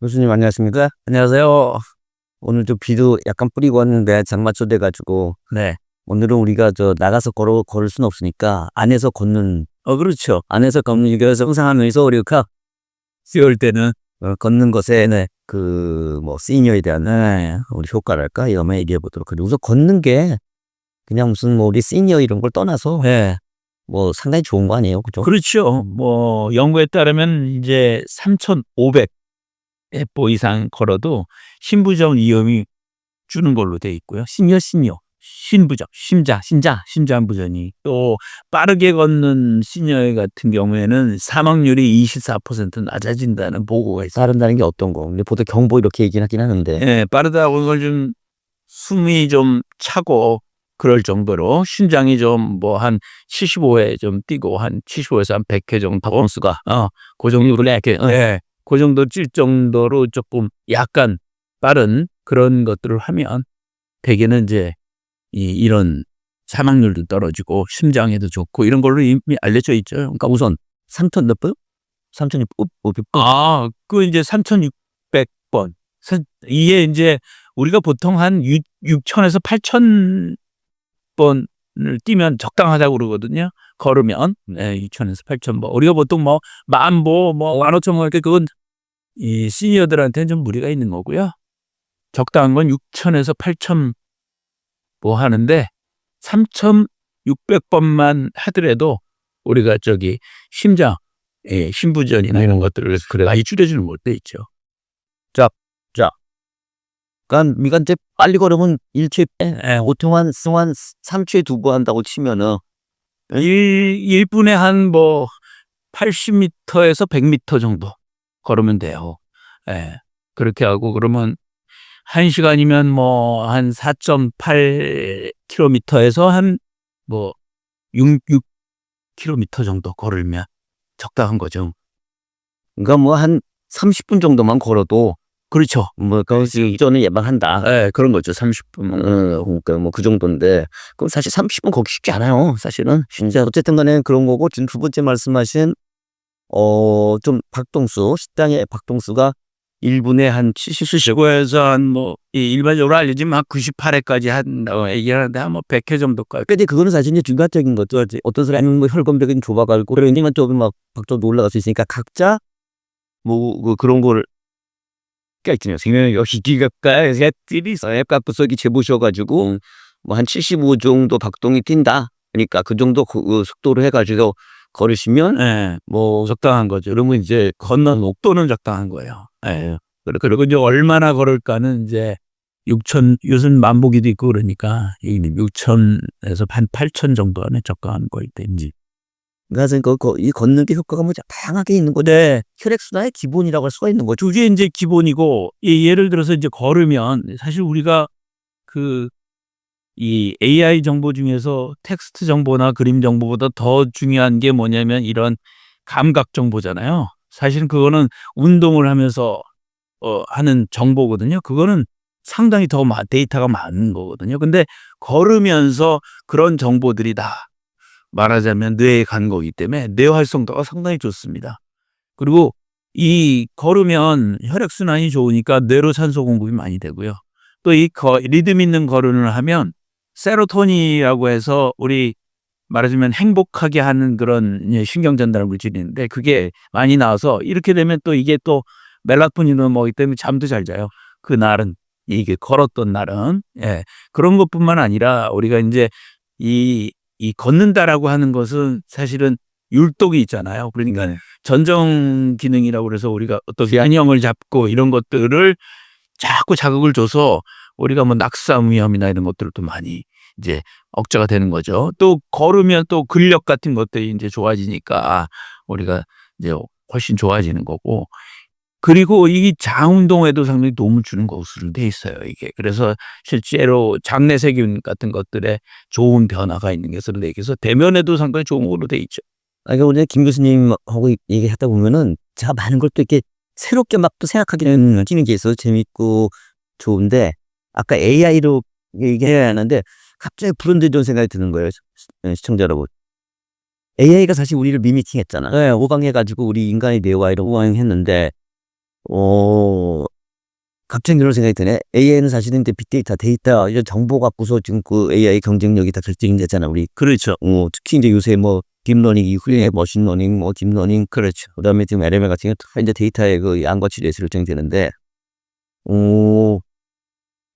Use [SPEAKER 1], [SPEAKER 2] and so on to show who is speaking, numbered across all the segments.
[SPEAKER 1] 교수님 안녕하십니까?
[SPEAKER 2] 안녕하세요.
[SPEAKER 1] 오늘 좀 비도 약간 뿌리고 왔는데 장마철 돼가지고
[SPEAKER 2] 네.
[SPEAKER 1] 오늘은 우리가 저 나가서 걸어 걸을 수는 없으니까 안에서 걷는
[SPEAKER 2] 어, 그렇죠.
[SPEAKER 1] 안에서 걷는 이거 상상하면서 우리가
[SPEAKER 2] 쉬울 때는,
[SPEAKER 1] 어, 걷는 것에
[SPEAKER 2] 네.
[SPEAKER 1] 그뭐 시니어에 대한
[SPEAKER 2] 네.
[SPEAKER 1] 우리 효과랄까 이거 한번 얘기해 보도록 하죠. 우선 걷는 게 그냥 무슨 뭐 우리 시니어 이런 걸 떠나서
[SPEAKER 2] 네.
[SPEAKER 1] 뭐 상당히 좋은 거 아니에요, 그죠?
[SPEAKER 2] 그렇죠. 뭐, 연구에 따르면 이제 3,500 에포 이상 걸어도 신부전 위험이 주는 걸로 돼 있고요. 시니어, 시니어. 신부전, 심자, 신자, 심장부전이. 또, 빠르게 걷는 시니어 같은 경우에는 사망률이 24% 낮아진다는 보고가 있어요.
[SPEAKER 1] 따른다는 게 어떤 거? 근데 보통 경보 이렇게 얘기는 하긴 하는데
[SPEAKER 2] 예, 빠르다고 걸좀 숨이 좀 차고 그럴 정도로 심장이 좀 뭐 한 75회 좀 뛰고 한 75에서 한 100회 정도 박원수가 어그 정도로 이렇게 예, 그 정도 찔 정도로 조금 약간 빠른 그런 것들을 하면 대개는 이제 이 이런 사망률도 떨어지고 심장에도 좋고 이런 걸로 이미 알려져 있죠. 그러니까 우선
[SPEAKER 1] 3천 몇 분? 3,500분?
[SPEAKER 2] 아, 그 이제 3,600번. 이게 이제 우리가 보통 한 6, 6,000에서 8,000 번을 뛰면 적당하다고 그러거든요. 걸으면. 네, 6,000에서 8,000 번. 우리가 보통 뭐, 만 보, 뭐, 만 오천 보, 이렇게 그건 이 시니어들한테는 좀 무리가 있는 거고요. 적당한 건 6,000에서 8,000보 하는데, 3,600번만 하더라도 우리가 저기 심장, 예, 심부전이나 이런 것들을 그래 많이 줄여주는 것도 있죠.
[SPEAKER 1] 그러니까 미간 이제 빨리 걸으면 일초에
[SPEAKER 2] 예,
[SPEAKER 1] 보통 한, 한 3초에 두 번 한다고 치면은
[SPEAKER 2] 일 1분에 한 뭐 80m에서 100m 정도 걸으면 돼요. 예. 그렇게 하고 그러면 1시간이면 뭐 한 4.8km에서 한 뭐 6, 6km 정도 걸으면 적당한 거죠.
[SPEAKER 1] 그러니까 뭐 한 30분 정도만 걸어도
[SPEAKER 2] 그렇죠.
[SPEAKER 1] 뭐 거기서 이전을 예방한다.
[SPEAKER 2] 예, 그런 거죠. 30분.
[SPEAKER 1] 어, 그러니까 뭐 그 정도인데 그럼 사실 30분 걷기 쉽지 않아요. 사실은 진짜 어쨌든 간에 그런 거고 지금 두 번째 말씀하신 어 좀 박동수 식당의 박동수가 1분에 한 70씩
[SPEAKER 2] 최고에서 한뭐 일반적으로 알려지면 한 98회까지 한다고 얘기하는데 한 뭐 100회 정도까지.
[SPEAKER 1] 근데 그거는 사실 이제 중간적인 거죠. 어떤 사람은 뭐 혈관벽이 좁아가지고 그러니까 좀막 박정도 올라갈 수 있으니까 각자 뭐 그- 그런 거를 그러니까 있잖아요. 생명의 기기가까이 셋들이 앱값부석이 재보셔가지고 뭐 한 75 정도 박동이 뛴다. 그러니까 그 정도 그, 그 속도로 해가지고 걸으시면
[SPEAKER 2] 예.
[SPEAKER 1] 뭐
[SPEAKER 2] 적당한 거죠. 그러면 이제 걷는 속도는 적당한 거예요. 예. 그리고- 그리고 이제 얼마나 걸을까는 이제 6천, 요즘 만보기도 있고 그러니까 6천에서 한 8천 정도 안에 적당한 거일 때인지.
[SPEAKER 1] 그래서 그, 그, 이 걷는 게 효과가 뭐 다양하게 있는 거죠.
[SPEAKER 2] 네.
[SPEAKER 1] 혈액순환의 기본이라고 할 수가 있는 거죠.
[SPEAKER 2] 그게 이제 기본이고, 이 예를 들어서 이제 걸으면 사실 우리가 그, 이 AI 정보 중에서 텍스트 정보나 그림 정보보다 더 중요한 게 뭐냐면 이런 감각 정보잖아요. 사실은 그거는 운동을 하면서 어, 하는 정보거든요. 그거는 상당히 더 마- 데이터가 많은 거거든요. 근데 걸으면서 그런 정보들이 다 말하자면 뇌에 간 거기 때문에 뇌 활성도가 상당히 좋습니다. 그리고 이 걸으면 혈액순환이 좋으니까 뇌로 산소 공급이 많이 되고요. 또 이 리듬 있는 걸음을 하면 세로토닌이라고 해서 우리 말하자면 행복하게 하는 그런 신경 전달 물질이 있는데 그게 많이 나와서 이렇게 되면 또 이게 또 멜라토닌을 먹기 때문에 잠도 잘 자요. 그 날은 이게 걸었던 날은 예 그런 것뿐만 아니라 우리가 이제 이 이 걷는다라고 하는 것은 사실은 율독이 있잖아요. 그러니까 전정 기능이라고 그래서 우리가 어떤 양형을 잡고 이런 것들을 자꾸 자극을 줘서 우리가 뭐 낙상 위험이나 이런 것들도 많이 이제 억제가 되는 거죠. 또 걸으면 또 근력 같은 것들이 이제 좋아지니까 우리가 이제 훨씬 좋아지는 거고. 그리고 이 장운동에도 상당히 도움을 주는 것으로 돼 있어요, 이게. 그래서 실제로 장내 세균 같은 것들에 좋은 변화가 있는 것으로 돼 있어서 대면에도 상당히 좋은 걸로 돼 있죠.
[SPEAKER 1] 아, 이거 오늘 김 교수님하고 얘기하다 보면은 제가 많은 걸 또 이렇게 새롭게 막 또 생각하기는 뛰는 게 있어서 재밌고 좋은데 아까 AI로 얘기해야 하는데 갑자기 불현듯 생각이 드는 거예요. 시- 시청자 여러분. AI가 사실 우리를 미미팅 했잖아. 네, 오강해가지고 우리 인간이 되어와 이런 오강했는데 어, 갑자기 그런 생각이 드네. AI는 사실은 이제 빅데이터, 데이터, 이런 정보 갖고서 지금 그 AI 경쟁력이 다 결정이 되잖아. 우리,
[SPEAKER 2] 그렇죠.
[SPEAKER 1] 어, 특히 이제 요새 뭐, 딥러닝 이후에 머신러닝, 뭐, 딥러닝, 그렇죠. 그 다음에 지금 LML 같은 경우 다 이제 데이터의 그 양과 질에서 결정되는데, 어,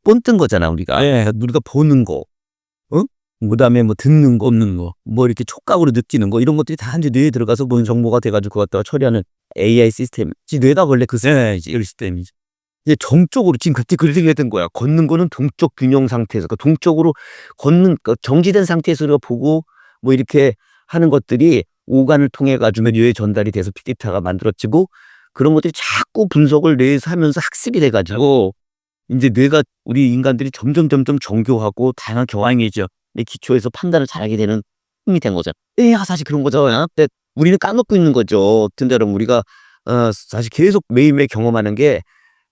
[SPEAKER 1] 뻔뜬 거잖아, 우리가.
[SPEAKER 2] 예.
[SPEAKER 1] 우리가 보는 거, 어? 그 다음에 뭐 듣는 거,
[SPEAKER 2] 없는 거.
[SPEAKER 1] 뭐 이렇게 촉각으로 느끼는 거 이런 것들이 다 이제 뇌에 들어가서 뭔 정보가 돼가지고 그거 갖다가 처리하는 AI 시스템. 지 뇌가 원래 그
[SPEAKER 2] 네, 이제 이 시스템이죠.
[SPEAKER 1] 이제 정적으로 지금 그때 생각이 든 거야. 걷는 거는 동적 균형 상태에서 그러니까 동적으로 걷는 그 정지된 상태에서 우리가 보고 뭐 이렇게 하는 것들이 오간을 통해 가지고 뇌에 전달이 돼서 빅데이터가 만들어지고 그런 것들이 자꾸 분석을 뇌에서 하면서 학습이 돼 가지고 이제 뇌가 우리 인간들이 점점 점점 정교하고 다양한 경황이죠. 내 기초에서 판단을 잘하게 되는 힘이 된 거죠. 예, 아, 사실 그런 거죠. 야. 근데 우리는 까먹고 있는 거죠. 어떤대로 우리가 어, 사실 계속 매일매일 경험하는 게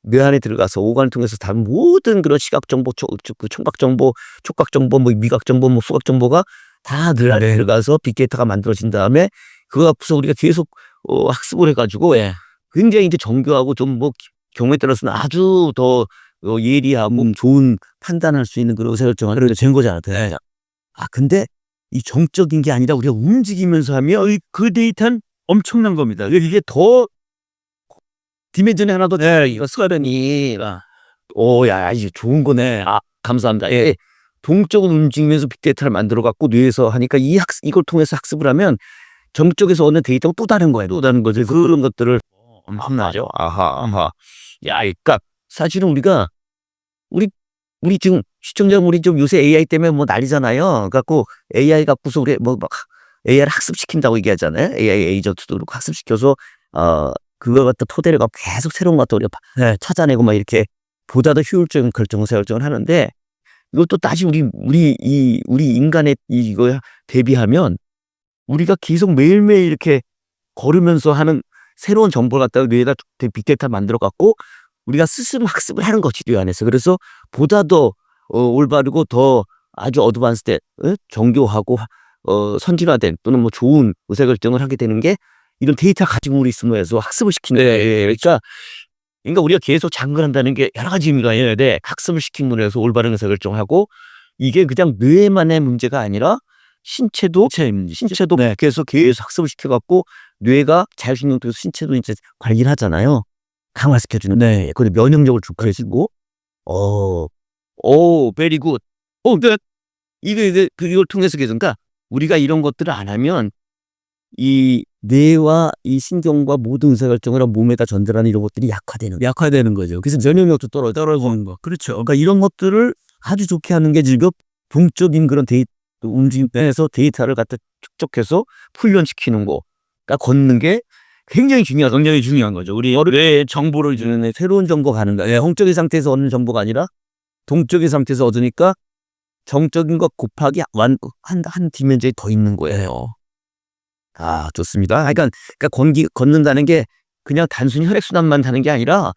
[SPEAKER 1] 뇌 안에 들어가서 오간을 통해서 다 모든 그런 시각 정보, 초, 초- 그 청각 정보, 촉각 정보, 뭐 미각 정보, 뭐 후각 정보가 다 뇌 안에 들어가서 빅데이터가 만들어진 다음에 그거 앞서 우리가 계속 어, 학습을 해가지고
[SPEAKER 2] 예.
[SPEAKER 1] 굉장히 이제 정교하고 좀 뭐 경우에 따라서는 아주 더 어, 예리하고 좋은 판단할 수 있는 그런 의사결정을 그래도 된 거잖아. 네. 아 근데 이 정적인 게 아니라 우리가 움직이면서 하면
[SPEAKER 2] 이- 그 데이터는 엄청난 겁니다.
[SPEAKER 1] 이게 더 디멘전이 하나 더 네, 이거 스가련이 오야 이제 좋은 거네. 아 감사합니다. 예. 동적으로 움직이면서 빅데이터를 만들어 갖고 뇌에서 하니까 이 학 이걸 통해서 학습을 하면 정적에서 얻는 데이터가 또 다른 거예요. 또 다른 거죠. 그런 것들을 엄청나죠. 아하, 아하. 야, 그러니까 사실은 우리가 우리 우리 지금 시청자분 우리 좀 요새 AI 때문에 뭐 난리잖아요. 갖고 AI 갖고서 우리 뭐 막 AI를 학습시킨다고 얘기하잖아요. AI 에이전트도 그렇고 학습시켜서 어 그거 갖다 토대를 갖고 계속 새로운 것도 우리가 파- 찾아내고 막 이렇게 보다 더 효율적인 결정을 결정을 하는데 이것도 다시 우리 우리 이 우리 인간의 이거 대비하면 우리가 계속 매일매일 이렇게 걸으면서 하는 새로운 정보를 갖다가 뇌에다 대- 빅데이터 만들어 갖고 우리가 스스로 학습을 하는 거지 뇌 안에서 그래서 보다 더 어, 올바르고 더 아주 어드밴스된 어? 정교하고 어, 선진화된 또는 뭐 좋은 의사결정을 하게 되는 게 이런 데이터 가지고 우리 있으면서 학습을 시키는 거예요. 그러니까 그러니까 우리가 계속 장근한다는 게 여러 가지 의미가 있는데 학습을 시킨 거에서 올바른 의사결정하고 이게 그냥 뇌만의 문제가 아니라 신체도 신체도 계속 계속 학습을 시켜갖고 뇌가 자율신경 통해서 신체도 이제 관리를 하잖아요. 강화시켜주는. 네. 그리고 면역력을 좋게해주고 어, 오, 베리 굿. 어, 근데 이게 이게 그걸 통해서 그러니까 우리가 이런 것들을 안 하면 이 뇌와 이 신경과 모든 의사결정을 몸에다 전달하는 이런 것들이 약화되는 거예요.
[SPEAKER 2] 약화되는 거죠.
[SPEAKER 1] 그래서 면역력도 떨어져.
[SPEAKER 2] 떨어지는 거. 그렇죠.
[SPEAKER 1] 그러니까 이런 것들을 아주 좋게 하는 게 지금 동적인 그런 데이터 움직임에서 데이터를 갖다 축적해서 훈련시키는 거. 그러니까 걷는 게 굉장히 중요하다.
[SPEAKER 2] 굉장히 중요한 거죠. 우리 뇌에 정보를 주는
[SPEAKER 1] 새로운 정보가 가는 거야. 예, 홍적인 상태에서 얻는 정보가 아니라 동적인 상태에서 얻으니까 정적인 것 곱하기 완, 한, 한 디멘전이 더 있는 거예요. 아, 좋습니다. 그러니까, 그러니까 걷기, 걷는다는 게 그냥 단순히 혈액순환만 하는 게 아니라,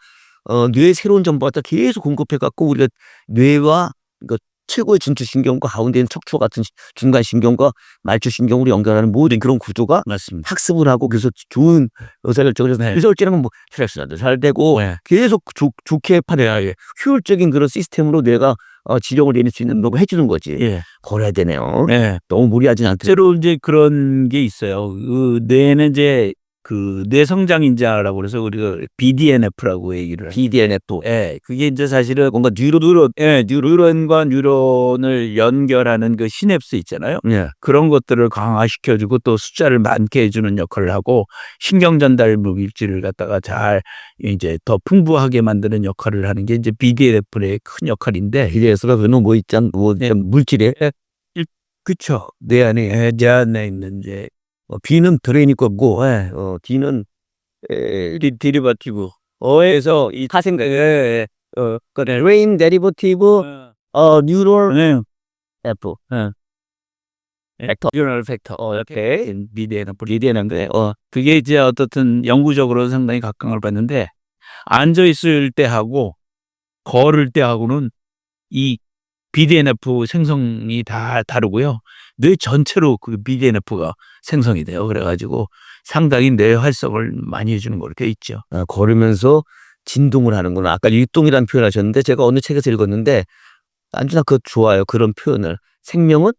[SPEAKER 1] 어, 뇌에 새로운 정보가 다 계속 공급해갖고 우리가 뇌와 그 최고의 중추신경과 가운데 있는 척추 같은 시- 중간신경과 말초신경으로 연결하는 모든 그런 구조가
[SPEAKER 2] 맞습니다.
[SPEAKER 1] 학습을 하고 그래서 좋은 의사결정을 해서
[SPEAKER 2] 네.
[SPEAKER 1] 의사결정은 뭐 혈액순환도 잘 되고
[SPEAKER 2] 네.
[SPEAKER 1] 계속 좋, 좋게 판해야 예. 효율적인 그런 시스템으로 뇌가 어, 지령을 내릴 수 있는 걸 해주는 거지.
[SPEAKER 2] 예.
[SPEAKER 1] 걸어야 되네요.
[SPEAKER 2] 예.
[SPEAKER 1] 너무 무리하진 않대.
[SPEAKER 2] 실제로 이제 그런 게 있어요. 그 뇌는 이제 그 뇌성장인자라고 그래서 우리가 BDNF라고 얘기를.
[SPEAKER 1] BDNF 또.
[SPEAKER 2] 예, 그게 이제 사실은 뭔가 뉴로 뉴로 예, 뉴런과 뉴런을 연결하는 그 시냅스 있잖아요.
[SPEAKER 1] 예.
[SPEAKER 2] 그런 것들을 강화시켜 주고 또 숫자를 많게 해 주는 역할을 하고 신경 전달 물질을 갖다가 잘 이제 더 풍부하게 만드는 역할을 하는 게 이제 BDNF의 큰 역할인데
[SPEAKER 1] BDNF가 그는 뭐 있잖, 뭐
[SPEAKER 2] 네.
[SPEAKER 1] 물질에
[SPEAKER 2] 그쵸 뇌 안에 예, 뇌 안에 있는 이제
[SPEAKER 1] 어, B는 브레인이 거고, 예. 어, D는 에,
[SPEAKER 2] 디, 디리바티브
[SPEAKER 1] 어에서 이 타생각, 예, 예. 어, 그 브레인 데리버티브,
[SPEAKER 2] 어,
[SPEAKER 1] 어, 뉴럴
[SPEAKER 2] 네.
[SPEAKER 1] F.
[SPEAKER 2] 벡터 뉴럴 벡터
[SPEAKER 1] 어,
[SPEAKER 2] 이렇게 BDNF
[SPEAKER 1] BDNF인데, 어,
[SPEAKER 2] 그게 이제 어떻든 영구적으로 상당히 각광을 받는데 앉아 있을 때하고 걸을 때하고는 이 BDNF 생성이 다 다르고요. 뇌 전체로 그 BDNF가 생성이 돼요. 그래가지고 상당히 뇌 활성을 많이 해주는 거 이렇게 있죠.
[SPEAKER 1] 아, 걸으면서 진동을 하는구나. 아까 율동이라는 표현 하셨는데 제가 어느 책에서 읽었는데 안주나 그거 좋아요. 그런 표현을. 생명은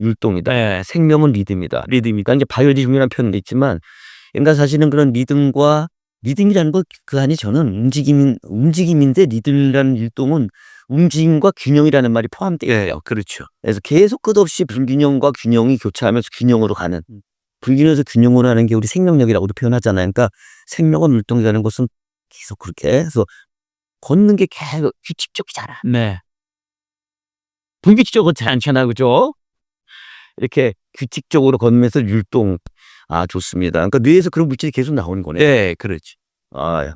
[SPEAKER 1] 율동이다.
[SPEAKER 2] 네.
[SPEAKER 1] 생명은 리듬이다. 리듬이다. 이제 바이오리즘이라는 표현도 있지만 인간 사실은 그런 리듬과 리듬이라는 것 그 안에 저는 움직임 움직임인데 리듬이라는 율동은 움직임과 균형이라는 말이 포함되어
[SPEAKER 2] 예,
[SPEAKER 1] 있어요.
[SPEAKER 2] 그렇죠.
[SPEAKER 1] 그래서 계속 끝없이 불균형과 균형이 교차하면서 균형으로 가는
[SPEAKER 2] 음.
[SPEAKER 1] 불균형에서 균형으로 하는 게 우리 생명력이라고도 표현하잖아요. 그러니까 생명은 율동이라는 것은 계속 그렇게 해서 걷는 게 계속 규칙적이잖아.
[SPEAKER 2] 네.
[SPEAKER 1] 불규칙적으로 잘 않잖아, 그죠? 이렇게 규칙적으로 걷면서 율동. 아, 좋습니다. 그러니까 뇌에서 그런 물질이 계속 나오는 거네.
[SPEAKER 2] 예, 그렇지.
[SPEAKER 1] 아,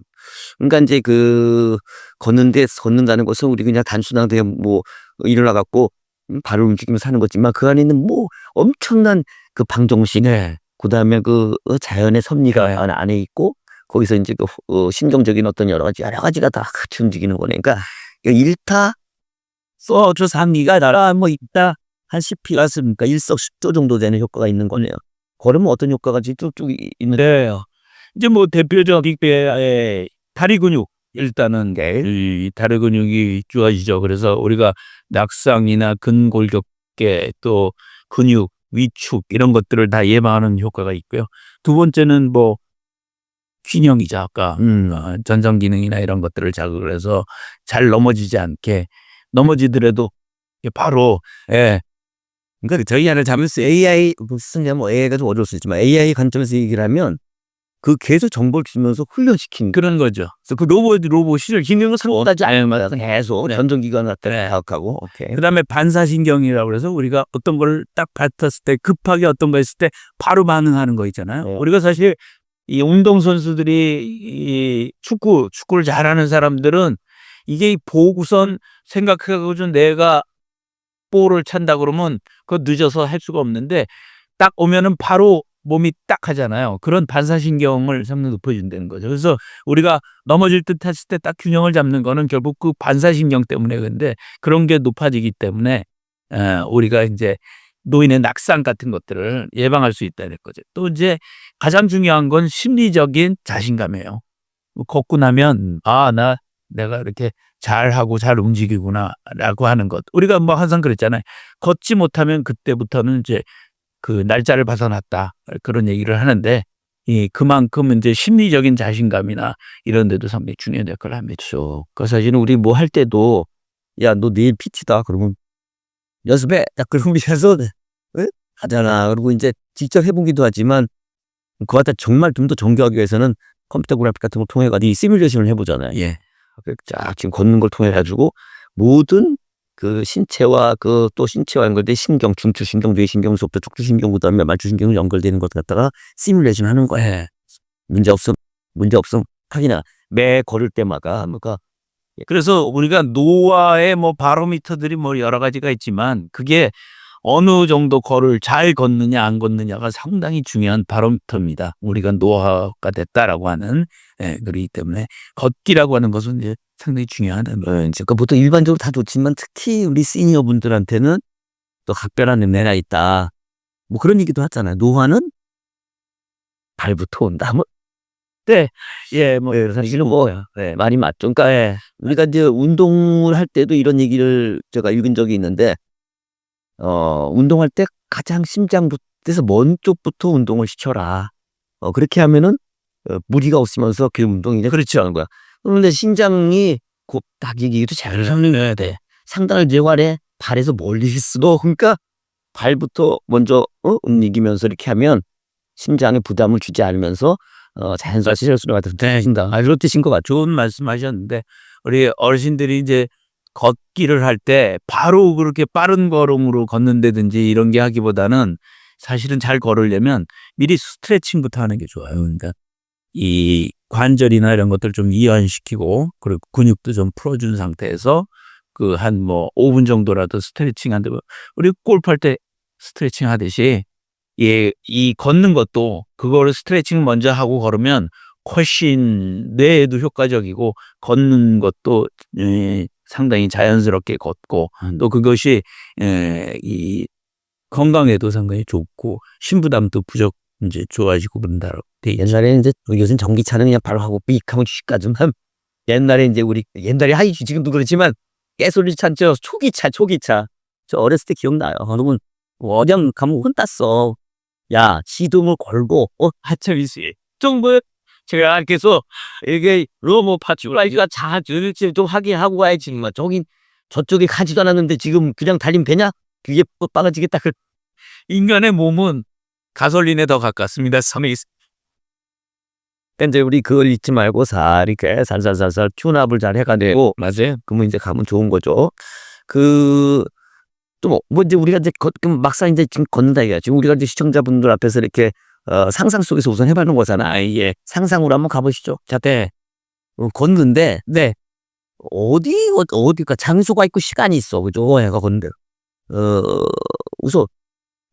[SPEAKER 1] 그러니까 이제 그 걷는데 걷는다는 것은 우리 그냥 단순한 그냥 뭐 일어나 갖고 음, 발을 움직이면서 하는 거지만 그 안에 있는 뭐 엄청난 그 방정식,
[SPEAKER 2] 네.
[SPEAKER 1] 그다음에 그 어, 자연의 섭리가
[SPEAKER 2] 네.
[SPEAKER 1] 안- 안에 있고 거기서 이제 그 어, 심정적인 어떤 여러 가지 여러 가지가 다 같이 움직이는 거네. 그러니까 일타 소주 상리가 나라 뭐 있다 한 10피 갔으니까 일석십조 정도 되는 효과가 있는 거네요. 걸으면 어떤 효과가 쭉쭉 있는
[SPEAKER 2] 네. 이제 뭐 대표적인 게 다리 근육 일단은 게이 다리 근육이 좋아지죠. 그래서 우리가 낙상이나 근골격계 또 근육 위축 이런 것들을 다 예방하는 효과가 있고요. 두 번째는 뭐 균형이죠. 아까
[SPEAKER 1] 음.
[SPEAKER 2] 어, 전정 기능이나 이런 것들을 자극을 해서 잘 넘어지지 않게 넘어지더라도 바로 예,
[SPEAKER 1] 그러니까 저희 하나 자면서 AI 무슨 뭐 AI가 좀 어려울 수 있지만 AI 관점에서 얘기를 하면 그 계속 정보를 주면서 훈련시킨 그
[SPEAKER 2] 그런 거죠.
[SPEAKER 1] 그래서 그 로봇 로봇이 기능을 상호하지 않으면 계속 전전기관 갖다 자극하고 오케이.
[SPEAKER 2] 그다음에 반사신경이라고 그래서 우리가 어떤 걸딱 뱉었을 때 급하게 어떤 거 했을 때 바로 반응하는 거 있잖아요.
[SPEAKER 1] 네.
[SPEAKER 2] 우리가 사실 이 운동 선수들이 이 축구 축구를 잘하는 사람들은 이게 이 보고선 생각하고 좀 내가 볼을 찬다 그러면 그거 늦어서 할 수가 없는데 딱 오면은 바로 몸이 딱 하잖아요. 그런 반사신경을 상당히 높여준다는 거죠. 그래서 우리가 넘어질 듯 했을 때 딱 균형을 잡는 거는 결국 그 반사신경 때문에 근데 그런 게 높아지기 때문에 어, 우리가 이제 노인의 낙상 같은 것들을 예방할 수 있다 는 거죠. 또 이제 가장 중요한 건 심리적인 자신감이에요. 걷고 나면 아 나 내가 이렇게 잘하고 잘 움직이구나라고 하는 것. 우리가 뭐 항상 그랬잖아요. 걷지 못하면 그때부터는 이제 그 날짜를 벗어났다 그런 얘기를 하는데 이 그만큼 이제 심리적인 자신감이나 이런 데도 상당히 중요한 역할을 합니다.
[SPEAKER 1] 그렇죠. 그 사실은 우리 뭐 할 때도 야 너 내일 PT다 그러면 연습해 딱 그러면서 에? 하잖아. 그리고 이제 직접 해보기도 하지만 그거 갖다 정말 좀 더 정교하기 위해서는 컴퓨터 그래픽 같은 걸 통해 가지고 이 시뮬레이션을 해보잖아요.
[SPEAKER 2] 예.
[SPEAKER 1] 그쫙 지금 걷는 걸 통해 가지고 모든 그 신체와 그 또 신체와 연결된 신경, 중추신경, 뇌신경서부터 척추신경 그 다음에 말추신경 연결되는 것 갖다가 시뮬레이션 하는 거야.
[SPEAKER 2] 예.
[SPEAKER 1] 문제 없음, 문제 없음. 하기나 매 걸을 때마다 뭔가
[SPEAKER 2] 그래서 우리가 노화의 뭐 바로미터들이 뭐 여러 가지가 있지만 그게 어느 정도 걸을 잘 걷느냐 안 걷느냐가 상당히 중요한 바로미터입니다. 우리가 노화가 됐다라고 하는 예, 그렇기 때문에 걷기라고 하는 것은 이제 상당히 중요하다는 거예요.
[SPEAKER 1] 어, 이제 그 보통 일반적으로 다 좋지만 특히 우리 시니어 분들한테는 또 각별한 은혜가 있다. 뭐 그런 얘기도 하잖아요. 노화는 발부터 온다. 뭐
[SPEAKER 2] 예, 뭐
[SPEAKER 1] 예, 사실은 뭐 예, 말이 맞죠. 그러니까 예, 우리가 이제 운동을 할 때도 이런 얘기를 제가 읽은 적이 있는데 어, 운동할 때 가장 심장부터에서 먼 쪽부터 운동을 시켜라. 어, 그렇게 하면은 어, 무리가 없으면서 그 운동이 그렇지 않은 거야. 그런데 심장이 잘 설명해야 돼. 상단을 재활해 발에서 멀리 있어도 그러니까 발부터 먼저 어? 움직이면서 이렇게 하면 심장에 부담을 주지 않으면서 어, 자연스럽게 혈수가 된다. 아, 그런 뜻인 것 같죠.
[SPEAKER 2] 좋은 말씀 하셨는데 우리 어르신들이 이제 걷기를 할 때 바로 그렇게 빠른 걸음으로 걷는다든지 이런 게 하기보다는 사실은 잘 걸으려면 미리 스트레칭부터 하는 게 좋아요. 그러니까 이 관절이나 이런 것들 좀 이완시키고 그리고 근육도 좀 풀어준 상태에서 그 한 뭐 5분 정도라도 스트레칭 한다고 우리 골프할 때 스트레칭 하듯이 예, 이 걷는 것도 그거를 스트레칭 먼저 하고 걸으면 훨씬 뇌에도 효과적이고 걷는 것도 예, 상당히 자연스럽게 걷고
[SPEAKER 1] 음.
[SPEAKER 2] 또 그것이 예, 이 건강에도 상당히 좋고 심부담도 부족 이제 좋아지고 그런다고 돼 있죠.
[SPEAKER 1] 옛날에는 이제 요즘 전기차는 그냥 바로 하고 삑 하면 슉 가좀 함 옛날에 이제 우리 옛날에 하이 지금도 그렇지만 깨소리 찬저 초기차 초기차 저 어렸을 때 기억나요. 그러면 어장 가면 혼났어. 야 시동을 걸고 어 하철이씨 정말 제가 그래서 이게 로모 파출라이가 자주를 좀 확인하고 와야지 뭐 저긴 저쪽에 가지도 않았는데 지금 그냥 달리면 되냐? 그게 빠가지겠다. 그
[SPEAKER 2] 인간의 몸은 가솔린에 더 가깝습니다. 섬이
[SPEAKER 1] 이제 우리 그걸 잊지 말고 살 이렇게 살살살살 튜납을 잘 해가지고
[SPEAKER 2] 맞아요.
[SPEAKER 1] 그러면 이제 가면 좋은 거죠. 그, 또, 뭐, 이제 우리가 이제, 걷, 막상 이제 지금 걷는다 이거야. 지금 우리가 이제 시청자분들 앞에서 이렇게, 어, 상상 속에서 우선 해보는 거잖아. 이게 상상으로 한번 가보시죠. 자, 네. 어, 걷는데, 네. 어디, 어, 어디 가 장소가 있고 시간이 있어. 그죠? 애가 걷는데. 어, 우선,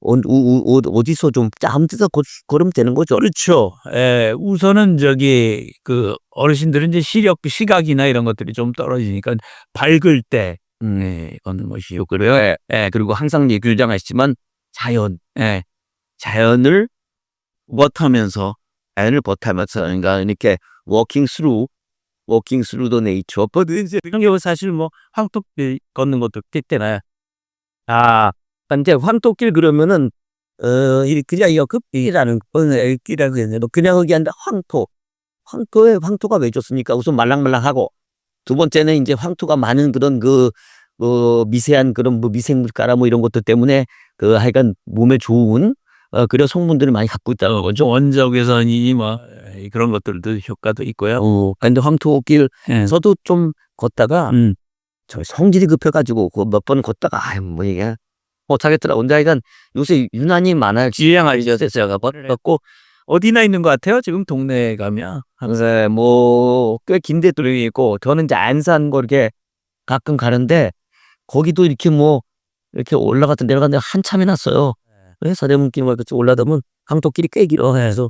[SPEAKER 1] 어, 어, 어디서 좀 걷, 걸으면 되는 거죠.
[SPEAKER 2] 그렇죠. 예, 우선은 저기 그 어르신들은 이제 시력, 시각이나 이런 것들이 좀 떨어지니까 밝을 때
[SPEAKER 1] 음,
[SPEAKER 2] 예, 걷는 것이
[SPEAKER 1] 요 그래요. 예, 예. 그리고 항상 얘기 주장하시지만 자연, 예. 자연을 버타면서 자연을 버타면서 그러니까 이렇게 워킹 스루 워킹 스루 더 네이처 이제
[SPEAKER 2] 이런 경우 사실 뭐 황토길 걷는 것도 때때나.
[SPEAKER 1] 아 근데 황토길 그러면은 어 이- 그냥 이거 급길이라는 길이라고 했는데 그냥 거기 한다 황토. 황토에 황토가 왜 좋습니까? 우선 말랑말랑하고. 두 번째는 이제 황토가 많은 그런 그 어, 미세한 그런 뭐 미생물가라 뭐 이런 것들 때문에 그 하여간 몸에 좋은 어, 그런 성분들을 많이 갖고 있다는 거죠.
[SPEAKER 2] 원적외선이 뭐 예, 그런 것들도 효과도 있고요.
[SPEAKER 1] 어, 근데 황토길
[SPEAKER 2] 예.
[SPEAKER 1] 저도 좀 걷다가
[SPEAKER 2] 음,
[SPEAKER 1] 저 성질이 급해가지고 그몇번 걷다가 아유 뭐 이게 못하겠더라. 혼자 하여간 요새 유난히 많아요.
[SPEAKER 2] 지향 알죠.
[SPEAKER 1] 제가 걷고
[SPEAKER 2] 어디나 있는 것 같아요. 지금 동네에 가면
[SPEAKER 1] 항상 뭐꽤 긴데 뚫려 있고 저는 이제 안산 거 이렇게 가끔 가는데 거기도 이렇게 뭐 이렇게 올라갔다 내려갔는데 한참 해놨어요. 그래서 서대문길 뭐 이렇게 올라가면 황토길이 꽤 길어 해서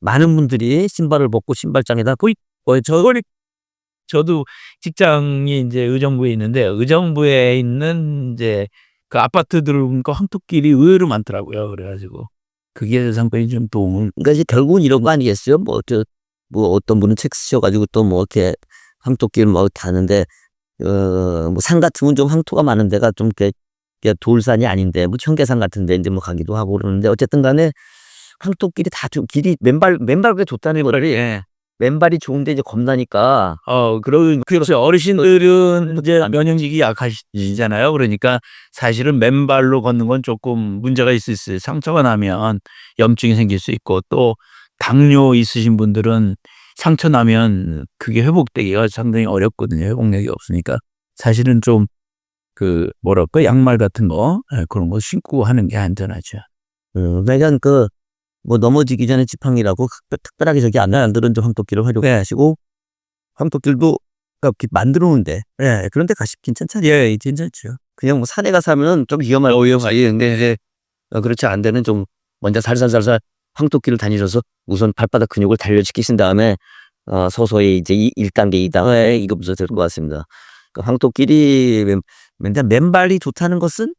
[SPEAKER 1] 많은 분들이 신발을 벗고 신발장에다 거의
[SPEAKER 2] 어, 저걸 저도 직장이 이제 의정부에 있는데 의정부에 있는 이제 그 아파트들 보니까 황토길이 의외로 많더라고요. 그래가지고 그게 상당히 좀 도움을
[SPEAKER 1] 그러니까 이제 결국은 이런 거 아니겠어요? 뭐, 저, 뭐 어떤 분은 책 쓰셔가지고 또 뭐 이렇게 황토길 뭐 이렇게 하는데, 어, 뭐 산 같으면 좀 황토가 많은 데가 좀 이렇게 돌산이 아닌데, 뭐 청계산 같은 데 이제 뭐 가기도 하고 그러는데, 어쨌든 간에 황토길이 다좀 길이 맨발, 맨발에 좋다는 거를, 예. 맨발이 좋은데 이제 겁나니까,
[SPEAKER 2] 어 그런 그렇죠. 어르신들은 이제 면역력이 약하시잖아요. 그러니까 사실은 맨발로 걷는 건 조금 문제가 있을 수 있어요. 상처가 나면 염증이 생길 수 있고 또 당뇨 있으신 분들은 상처 나면 그게 회복되기가 상당히 어렵거든요. 회복력이 없으니까 사실은 좀 그 뭐랄까 양말 같은 거 예, 그런 거 신고 하는 게 안전하죠.
[SPEAKER 1] 음, 그러니까 그, 뭐 넘어지기 전에 지팡이라고 특별- 특별하게 저기 안 나들은 좀 황토길을 활용해 하시고, 황토길도 이렇게 만들어 놓은데, 예, 그런데 가시 괜찮잖아요.
[SPEAKER 2] 예, 괜찮죠.
[SPEAKER 1] 그냥 뭐 산에 가서 하면 좀 위험할 위험하지. 근데 이제 어, 그렇지 않은 데는 좀 먼저 살살살살 황토길을 다니셔서 우선 발바닥 근육을 단련시키신 다음에 어, 서서히 이제 이 1단계, 2단계 이거부터 될 것 같습니다. 그 황토길이 맨- 맨날 맨발이 좋다는 것은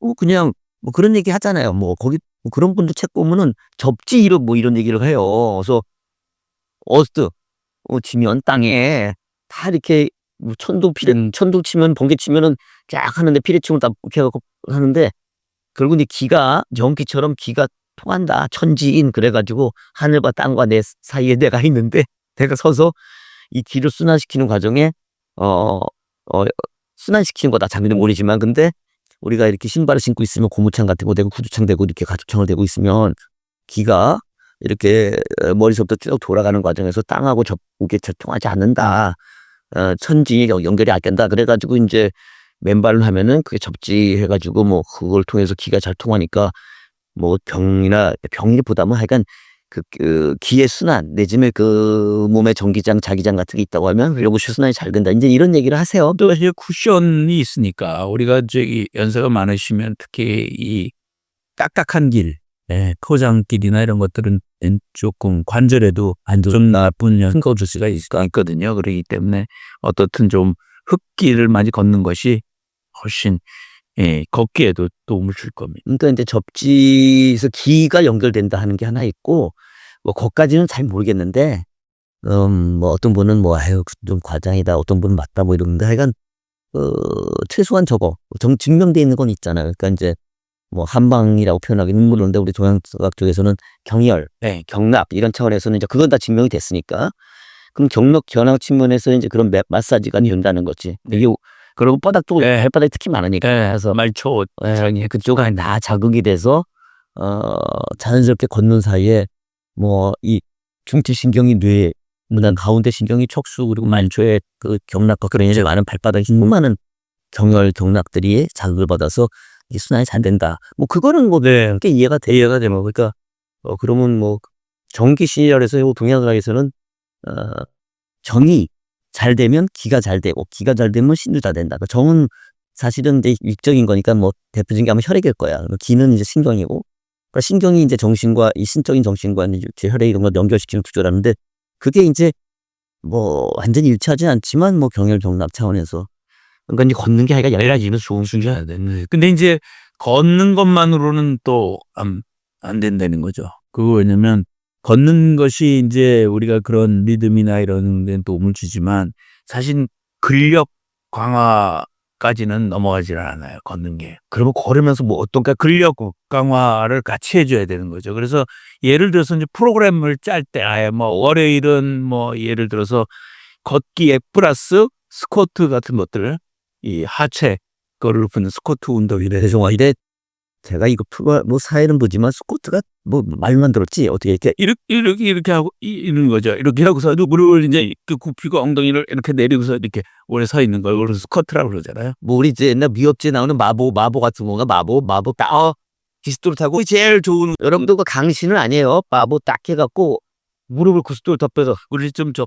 [SPEAKER 1] 뭐 그냥 뭐 그런 얘기 하잖아요. 뭐 거기 뭐 그런 분들 책 보면은 접지 이런 뭐 이런 얘기를 해요. 그래서 어스트 어, 치면 땅에 다 이렇게 뭐 천둥 피레 천둥 치면 번개 치면은 쫙 하는데 피레 치면 다 이렇게 해갖고 하는데 결국 이제 기가 전기처럼 기가 통한다 천지인 그래가지고 하늘과 땅과 내 사이에 내가 있는데 내가 서서 이 기를 순환시키는 과정에 어, 어 순환시키는 거다 자기는 모르지만 근데 우리가 이렇게 신발을 신고 있으면 고무창 같은 거 대고 구두창 대고 이렇게 가죽창을 대고 있으면 기가 이렇게 어, 머리서부터 쭉 돌아가는 과정에서 땅하고 접목이 잘 통하지 않는다. 어, 천지 연- 연결이 안 된다. 그래가지고 이제 맨발로 하면은 그게 접지 해가지고 뭐 그걸 통해서 기가 잘 통하니까 뭐 병이나 병이 보다는 하여간 그, 그 기의 순환 내지는 그 몸에 전기장 자기장 같은 게 있다고 하면 이런 것이 순환이 잘 된다. 이제 이런 얘기를 하세요.
[SPEAKER 2] 또 이제 쿠션이 있으니까 우리가 저기 연세가 많으시면 특히 이 딱딱한 길, 네, 포장길이나 이런 것들은 조금 관절에도 좀 나쁜 수가 있- 있거든요. 그렇기 때문에 어떻든 좀 흙길을 많이 걷는 것이 훨씬 예, 걷기에도 도움을 줄 겁니다.
[SPEAKER 1] 그러니까 이제 접지에서 기가 연결된다 하는 게 하나 있고 뭐 거기까지는 잘 모르겠는데 음, 뭐 어떤 분은 뭐 아유 좀 과장이다 어떤 분은 맞다 뭐 이러는데 하여간 어, 최소한 저거 정, 증명돼 있는 건 있잖아요. 그러니까 이제 뭐 한방이라고 표현하기는 그런데 우리 동양학 쪽에서는 경혈, 네, 경락 이런 차원에서는 이제 그건 다 증명이 됐으니까. 그럼 경락 견학 측면에서 이제 그런 매- 마사지가 된다는 거지. 이게 그리고 바닥 쪽
[SPEAKER 2] 네.
[SPEAKER 1] 발바닥이 특히 많으니까. 그래서
[SPEAKER 2] 말초
[SPEAKER 1] 예, 그쪽에 다 자극이 돼서 어 자연스럽게 걷는 사이에 뭐 이 중추신경이 뇌 문안 가운데 신경이 척수 그리고 만초에 그 경락과 그런 이제 많은 발바닥에 수많은 경혈 경락들이 자극을 받아서 이 순환이 잘 된다. 뭐 그거는 뭐
[SPEAKER 2] 네.
[SPEAKER 1] 꽤 이해가 돼 이해가 되뭐 그러니까 어 그러면 뭐 전기 시절에서 요 동양학에서는 어 정이 잘 되면 기가 잘 되고 기가 잘 되면 신도 잘 된다. 그 정은 사실은 이제 육적인 거니까 뭐 대표적인 게 아마 혈액일 거야. 그 기는 이제 신경이고 그러니까 신경이 이제 정신과 이 신적인 정신과 이제 육체 혈액 이런 걸 연결시키는 구조라는데 그게 이제 뭐 완전히 일치하지 않지만 뭐 경혈 경락 차원에서 그러니까 이제 걷는 게 하여간 열라지는 좋은 순간.
[SPEAKER 2] 네. 근데 이제 걷는 것만으로는 또안 안 된다는 거죠. 그거 왜냐면 걷는 것이 이제 우리가 그런 리듬이나 이런 데는 도움을 주지만 사실 근력 강화 까지는 넘어가질 않아요. 걷는 게. 그러면 걸으면서 뭐 어떤가 근력 강화를 같이 해줘야 되는 거죠. 그래서 예를 들어서 이제 프로그램을 짤 때 아예 뭐 월요일은 뭐 예를 들어서 걷기 앱 플러스 스쿼트 같은 것들 이 하체 거를 높이는 스쿼트 운동이래.
[SPEAKER 1] 이래 제가 이거 프로 뭐 사회는 보지만 스쿼트가 뭐 말만 들었지 어떻게 이렇게
[SPEAKER 2] 이렇게 이렇게 이렇게 하고 이- 이러는 거죠. 이렇게 하고서 무릎을 이제 이렇게 굽히고 엉덩이를 이렇게 내리고서 이렇게 오래 서 있는 걸 그래서 스쿼트라고 그러잖아요.
[SPEAKER 1] 뭐 우리 이제 옛날 미업지에 나오는 마보 마보 같은 건가 마보 마보 딱 어, 기스토를 타고
[SPEAKER 2] 제일 좋은
[SPEAKER 1] 여러분들 그 강신은 아니에요 마보 딱 해갖고 무릎을 구스토를 덮여서
[SPEAKER 2] 우리 좀저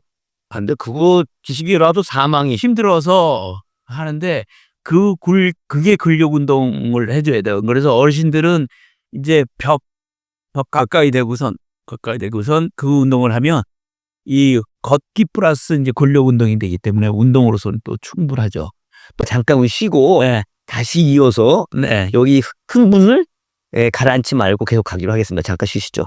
[SPEAKER 2] 반대 그거 지식이라도 사망이 힘들어서 하는데 그 굴 그게 근력 운동을 해줘야 돼요. 그래서 어르신들은 이제 벽, 벽 가까이 대고선 가까이 대고선 그 운동을 하면 이 걷기 플러스 이제 근력 운동이 되기 때문에 운동으로서는 또 충분하죠.
[SPEAKER 1] 또 잠깐 쉬고
[SPEAKER 2] 네,
[SPEAKER 1] 다시 이어서
[SPEAKER 2] 네.
[SPEAKER 1] 여기 흥분을 예, 가라앉지 말고 계속 가기로 하겠습니다 잠깐 쉬시죠